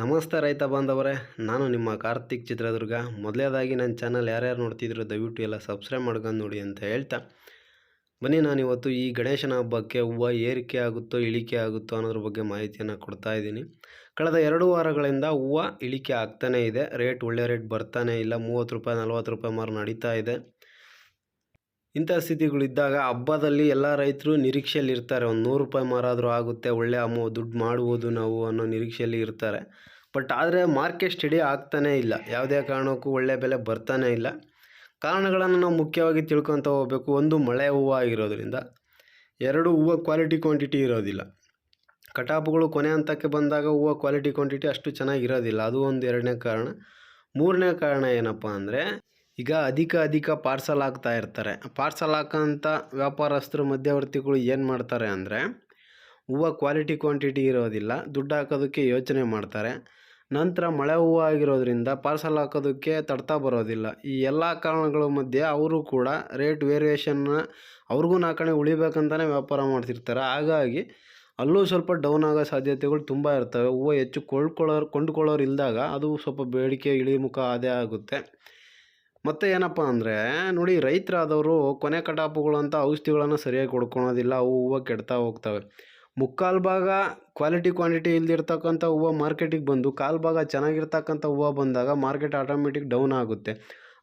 ನಮಸ್ತೆ ರೈತ ಬಾಂಧವರೇ, ನಾನು ನಿಮ್ಮ ಕಾರ್ತಿಕ್ ಚಿತ್ರದುರ್ಗ. ಮೊದಲೇದಾಗಿ ನನ್ನ ಚಾನಲ್ ಯಾರ್ಯಾರು ನೋಡ್ತಿದ್ರು ದಯವಿಟ್ಟು ಎಲ್ಲ ಸಬ್ಸ್ಕ್ರೈಬ್ ಮಾಡ್ಕೊಂಡು ನೋಡಿ ಅಂತ ಹೇಳ್ತಾ. ಬನ್ನಿ, ನಾನು ಇವತ್ತು ಈ ಗಣೇಶನ ಹಬ್ಬಕ್ಕೆ ಹೂವು ಏರಿಕೆ ಆಗುತ್ತೋ, ಇಳಿಕೆ ಆಗುತ್ತೋ ಅನ್ನೋದ್ರ ಬಗ್ಗೆ ಮಾಹಿತಿಯನ್ನು ಕೊಡ್ತಾ ಇದ್ದೀನಿ. ಕಳೆದ ಎರಡು ವಾರಗಳಿಂದ ಹೂವು ಇಳಿಕೆ ಆಗ್ತಾನೇ ಇದೆ. ರೇಟ್ ಒಳ್ಳೆ ರೇಟ್ ಬರ್ತಾನೇ ಇಲ್ಲ. ಮೂವತ್ತು ರೂಪಾಯಿ, ನಲ್ವತ್ತು ರೂಪಾಯಿ ಮಾರು ನಡೀತಾ ಇದೆ. ಇಂಥ ಸ್ಥಿತಿಗಳಿದ್ದಾಗ ಹಬ್ಬದಲ್ಲಿ ಎಲ್ಲ ರೈತರು ನಿರೀಕ್ಷೆಯಲ್ಲಿ ಇರ್ತಾರೆ. ಒಂದು ನೂರು ರೂಪಾಯಿ ಮಾರಾದರೂ ಆಗುತ್ತೆ, ಒಳ್ಳೆ ಅಮೌ, ದುಡ್ಡು ಮಾಡ್ಬೋದು ನಾವು ಅನ್ನೋ ನಿರೀಕ್ಷೆಯಲ್ಲಿ ಇರ್ತಾರೆ. ಬಟ್ ಆದರೆ ಮಾರ್ಕೆಟ್ ಸ್ಟಡಿ ಆಗ್ತಾನೇ ಇಲ್ಲ. ಯಾವುದೇ ಕಾರಣಕ್ಕೂ ಒಳ್ಳೆ ಬೆಲೆ ಬರ್ತಾನೇ ಇಲ್ಲ. ಕಾರಣಗಳನ್ನು ನಾವು ಮುಖ್ಯವಾಗಿ ತಿಳ್ಕೊತ ಹೋಗಬೇಕು. ಒಂದು ಮಳೆ ಹೂವು ಆಗಿರೋದ್ರಿಂದ ಎರಡು ಹೂವು ಕ್ವಾಲಿಟಿ ಕ್ವಾಂಟಿಟಿ ಇರೋದಿಲ್ಲ. ಕಟಾಪುಗಳು ಕೊನೆ ಹಂತಕ್ಕೆ ಬಂದಾಗ ಹೂವು ಕ್ವಾಲಿಟಿ ಕ್ವಾಂಟಿಟಿ ಅಷ್ಟು ಚೆನ್ನಾಗಿರೋದಿಲ್ಲ. ಅದು ಒಂದು ಎರಡನೇ ಕಾರಣ. ಮೂರನೇ ಕಾರಣ ಏನಪ್ಪ ಅಂದರೆ ಈಗ ಅಧಿಕ ಅಧಿಕ ಪಾರ್ಸಲ್ ಹಾಕ್ತಾ ಇರ್ತಾರೆ. ಪಾರ್ಸಲ್ ಹಾಕೋಂಥ ವ್ಯಾಪಾರಸ್ಥರು, ಮಧ್ಯವರ್ತಿಗಳು ಏನು ಮಾಡ್ತಾರೆ ಅಂದರೆ, ಹೂವು ಕ್ವಾಲಿಟಿ ಕ್ವಾಂಟಿಟಿ ಇರೋದಿಲ್ಲ, ದುಡ್ಡು ಹಾಕೋದಕ್ಕೆ ಯೋಚನೆ ಮಾಡ್ತಾರೆ. ನಂತರ ಮಳೆ ಹೂವು ಆಗಿರೋದ್ರಿಂದ ಪಾರ್ಸಲ್ ಹಾಕೋದಕ್ಕೆ ತಡ್ತಾ ಬರೋದಿಲ್ಲ. ಈ ಎಲ್ಲ ಕಾರಣಗಳ ಮಧ್ಯೆ ಅವರು ಕೂಡ ರೇಟ್ ವೇರಿಯೇಷನ್ನ ಅವ್ರಿಗೂ ನಾಲ್ಕಣೆ ಉಳಿಬೇಕಂತಲೇ ವ್ಯಾಪಾರ ಮಾಡ್ತಿರ್ತಾರೆ. ಹಾಗಾಗಿ ಅಲ್ಲೂ ಸ್ವಲ್ಪ ಡೌನ್ ಆಗೋ ಸಾಧ್ಯತೆಗಳು ತುಂಬ ಇರ್ತವೆ. ಹೂವು ಹೆಚ್ಚು ಕೊಳ್ಕೊಳ್ಳೋರು ಕೊಂಡ್ಕೊಳ್ಳೋರು ಇಲ್ಲದಾಗ ಅದು ಸ್ವಲ್ಪ ಬೇಡಿಕೆ, ಇಳಿಮುಖ, ಅದೇ ಆಗುತ್ತೆ. ಮತ್ತು ಏನಪ್ಪ ಅಂದರೆ, ನೋಡಿ ರೈತರಾದವರು ಕೊನೆ ಕಟಾಪುಗಳು ಅಂತ ಔಷಧಿಗಳನ್ನು ಸರಿಯಾಗಿ ಕೊಡ್ಕೊಳೋದಿಲ್ಲ ಅವು ಹೂವು ಕೆಡ್ತಾ ಹೋಗ್ತವೆ. ಮುಕ್ಕಾಲು ಭಾಗ ಕ್ವಾಲಿಟಿ ಕ್ವಾಂಟಿಟಿ ಇಲ್ದಿರ್ತಕ್ಕಂಥ ಹೂವು ಮಾರ್ಕೆಟಿಗೆ ಬಂದು, ಕಾಲು ಭಾಗ ಚೆನ್ನಾಗಿರ್ತಕ್ಕಂಥ ಹೂವು ಬಂದಾಗ ಮಾರ್ಕೆಟ್ ಆಟೋಮೆಟಿಕ್ ಡೌನ್ ಆಗುತ್ತೆ.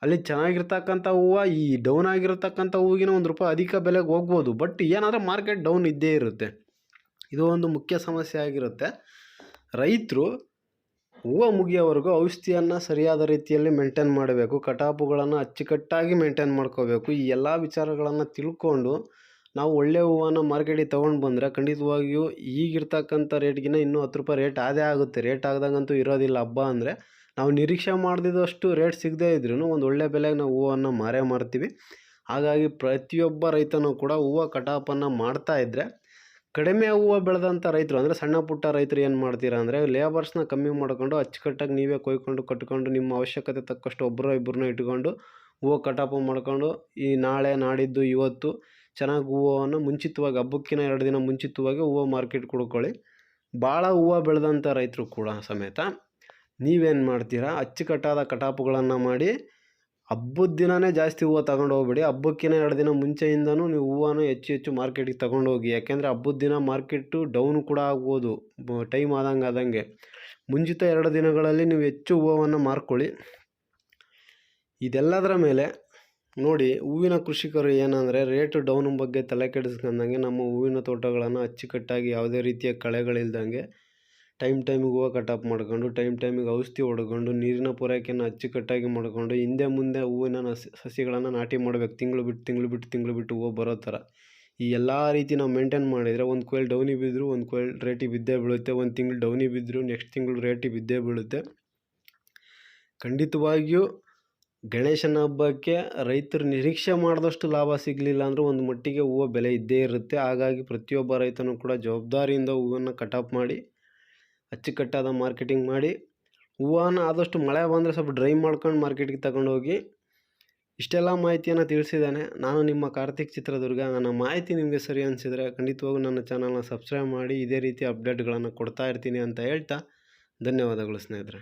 ಅಲ್ಲಿ ಚೆನ್ನಾಗಿರ್ತಕ್ಕಂಥ ಹೂವು, ಈ ಡೌನ್ ಆಗಿರ್ತಕ್ಕಂಥ ಹೂವಿನ ಒಂದು ರೂಪಾಯಿ ಅಧಿಕ ಬೆಲೆಗೆ ಹೋಗ್ಬೋದು ಬಟ್ ಏನಾದರೂ ಮಾರ್ಕೆಟ್ ಡೌನ್ ಇದ್ದೇ ಇರುತ್ತೆ. ಇದು ಒಂದು ಮುಖ್ಯ ಸಮಸ್ಯೆ ಆಗಿರುತ್ತೆ. ರೈತರು ಹೂವು ಮುಗಿಯೋವರೆಗೂ ಔಷಧಿಯನ್ನು ಸರಿಯಾದ ರೀತಿಯಲ್ಲಿ ಮೇಂಟೈನ್ ಮಾಡಬೇಕು, ಕಟಾಪುಗಳನ್ನು ಅಚ್ಚುಕಟ್ಟಾಗಿ ಮೇಂಟೈನ್ ಮಾಡ್ಕೋಬೇಕು, ಈ ಎಲ್ಲ ವಿಚಾರಗಳನ್ನು ತಿಳ್ಕೊಂಡು ನಾವು ಒಳ್ಳೆಯ ಹೂವನ್ನು ಮಾರ್ಕೆಟಿಗೆ ತೊಗೊಂಡು ಬಂದರೆ ಖಂಡಿತವಾಗಿಯೂ ಈಗಿರ್ತಕ್ಕಂಥ ರೇಟ್ಗಿಂತ ಇನ್ನೂ ಹತ್ತು ರೂಪಾಯಿ ರೇಟ್ ಅದೇ ಆಗುತ್ತೆ. ರೇಟ್ ಆಗ್ದಂಗಂತೂ ಇರೋದಿಲ್ಲ. ಹಬ್ಬ ಅಂದರೆ ನಾವು ನಿರೀಕ್ಷೆ ಮಾಡಿದಷ್ಟು ರೇಟ್ ಸಿಗದೇ ಇದ್ರೂ ಒಂದು ಒಳ್ಳೆ ಬೆಲೆಗೆ ನಾವು ಹೂವನ್ನು ಮಾರೇ ಮಾರ್ತೀವಿ. ಹಾಗಾಗಿ ಪ್ರತಿಯೊಬ್ಬ ರೈತನೂ ಕೂಡ ಹೂವು ಕಟಾಪನ್ನು ಮಾಡ್ತಾ ಇದ್ದರೆ ಕಡಿಮೆ ಹೂವು ಬೆಳೆದಂಥ ರೈತರು, ಅಂದರೆ ಸಣ್ಣ ಪುಟ್ಟ ರೈತರು ಏನು ಮಾಡ್ತೀರಾ ಅಂದರೆ ಲೇಬರ್ಸ್ನ ಕಮ್ಮಿ ಮಾಡ್ಕೊಂಡು ಅಚ್ಚುಕಟ್ಟಾಗಿ ನೀವೇ ಕೊಯ್ಕೊಂಡು, ಕಟ್ಕೊಂಡು, ನಿಮ್ಮ ಅವಶ್ಯಕತೆ ತಕ್ಕಷ್ಟು ಒಬ್ಬರೋ ಇಬ್ಬರನ್ನ ಇಟ್ಕೊಂಡು ಹೂವು ಕಟಾಪು ಮಾಡ್ಕೊಂಡು ಈ ನಾಳೆ, ನಾಡಿದ್ದು, ಇವತ್ತು ಚೆನ್ನಾಗಿ ಹೂವನ್ನು ಮುಂಚಿತವಾಗಿ, ಹಬ್ಬಕ್ಕಿನ ಎರಡು ದಿನ ಮುಂಚಿತವಾಗಿ ಹೂವು ಮಾರ್ಕೆಟ್ ಕೊಡ್ಕೊಳ್ಳಿ ಭಾಳ ಹೂವು ಬೆಳೆದಂಥ ರೈತರು ಕೂಡ ಸಮೇತ ನೀವೇನು ಮಾಡ್ತೀರಾ, ಅಚ್ಚುಕಟ್ಟಾದ ಕಟಾಪುಗಳನ್ನು ಮಾಡಿ ಹಬ್ಬದ ದಿನವೇ ಜಾಸ್ತಿ ಹೂವು ತಗೊಂಡು ಹೋಗ್ಬೇಡಿ. ಹಬ್ಬಕ್ಕಿಂತ ಎರಡು ದಿನ ಮುಂಚೆಯಿಂದನೂ ನೀವು ಹೂವನ್ನು ಹೆಚ್ಚು ಹೆಚ್ಚು ಮಾರ್ಕೆಟಿಗೆ ತಗೊಂಡು ಹೋಗಿ. ಯಾಕೆಂದರೆ ಹಬ್ಬದ ದಿನ ಮಾರ್ಕೆಟು ಡೌನ್ ಕೂಡ ಆಗ್ಬೋದು. ಟೈಮ್ ಆದಂಗೆ ಆದಂಗೆ. ಮುಂಚಿತ ಎರಡು ದಿನಗಳಲ್ಲಿ ನೀವು ಹೆಚ್ಚು ಹೂವನ್ನು ಮಾರ್ಕೊಳ್ಳಿ. ಇದೆಲ್ಲದರ ಮೇಲೆ ನೋಡಿ, ಹೂವಿನ ಕೃಷಿಕರು ಏನಂದರೆ ರೇಟು ಡೌನ್ ಬಗ್ಗೆ ತಲೆ ಕೆಡಿಸ್ಕೊಂಡಂಗೆ ನಮ್ಮ ಹೂವಿನ ತೋಟಗಳನ್ನು ಅಚ್ಚುಕಟ್ಟಾಗಿ ಯಾವುದೇ ರೀತಿಯ ಕಳೆಗಳಿಲ್ದಂಗೆ ಟೈಮ್ ಟೈಮಿಗೆ ಹೂವು ಕಟಾಪ್ ಮಾಡ್ಕೊಂಡು, ಟೈಮ್ ಟೈಮಿಗೆ ಔಷಧಿ ಹೊಡ್ಕೊಂಡು, ನೀರಿನ ಪೂರೈಕೆಯನ್ನು ಅಚ್ಚುಕಟ್ಟಾಗಿ ಮಾಡಿಕೊಂಡು, ಹಿಂದೆ ಮುಂದೆ ಹೂವಿನ ಸಸಿಗಳನ್ನು ನಾಟಿ ಮಾಡಬೇಕು. ತಿಂಗಳು ಬಿಟ್ಟು ತಿಂಗಳು ಬಿಟ್ಟು ತಿಂಗಳು ಬಿಟ್ಟು ಹೂವು ಬರೋ ಥರ. ಈ ಎಲ್ಲ ರೀತಿ ನಾವು ಮೇಂಟೈನ್ ಮಾಡಿದರೆ ಒಂದು ಕೊಯ್ಲು ಡೌನಿ ಬಿದ್ದರೂ ಒಂದು ಕೊಯ್ಲು ರೇಟಿಗೆ ಬಿದ್ದೇ ಬೀಳುತ್ತೆ. ಒಂದು ತಿಂಗಳು ಡೌನಿ ಬಿದ್ದರೂ ನೆಕ್ಸ್ಟ್ ತಿಂಗಳು ರೇಟಿಗೆ ಬಿದ್ದೇ ಬೀಳುತ್ತೆ. ಖಂಡಿತವಾಗಿಯೂ ಗಣೇಶನ ಹಬ್ಬಕ್ಕೆ ರೈತರು ನಿರೀಕ್ಷೆ ಮಾಡಿದಷ್ಟು ಲಾಭ ಸಿಗಲಿಲ್ಲ ಅಂದರೂ ಒಂದು ಮಟ್ಟಿಗೆ ಹೂವು ಬೆಲೆ ಇದ್ದೇ ಇರುತ್ತೆ. ಹಾಗಾಗಿ ಪ್ರತಿಯೊಬ್ಬ ರೈತನೂ ಕೂಡ ಜವಾಬ್ದಾರಿಯಿಂದ ಹೂವನ್ನು ಕಟಾಪ್ ಮಾಡಿ ಅಚ್ಚುಕಟ್ಟಾದ ಮಾರ್ಕೆಟಿಂಗ್ ಮಾಡಿ, ಹೂವನ್ನು ಆದಷ್ಟು ಮಳೆ ಬಂದರೆ ಸ್ವಲ್ಪ ಡ್ರೈ ಮಾಡ್ಕೊಂಡು ಮಾರ್ಕೆಟಿಗೆ ತಗೊಂಡೋಗಿ, ಇಷ್ಟೆಲ್ಲ ಮಾಹಿತಿಯನ್ನು ತಿಳಿಸಿದ್ದಾನೆ. ನಾನು ನಿಮ್ಮ ಕಾರ್ತಿಕ್ ಚಿತ್ರದುರ್ಗ. ನನ್ನ ಮಾಹಿತಿ ನಿಮಗೆ ಸರಿ ಅನಿಸಿದರೆ ಖಂಡಿತವಾಗೂ ನನ್ನ ಚಾನಲ್ನ ಸಬ್ಸ್ಕ್ರೈಬ್ ಮಾಡಿ, ಇದೇ ರೀತಿ ಅಪ್ಡೇಟ್ಗಳನ್ನು ಕೊಡ್ತಾ ಇರ್ತೀನಿ ಅಂತ ಹೇಳ್ತಾ ಧನ್ಯವಾದಗಳು ಸ್ನೇಹಿತರೆ.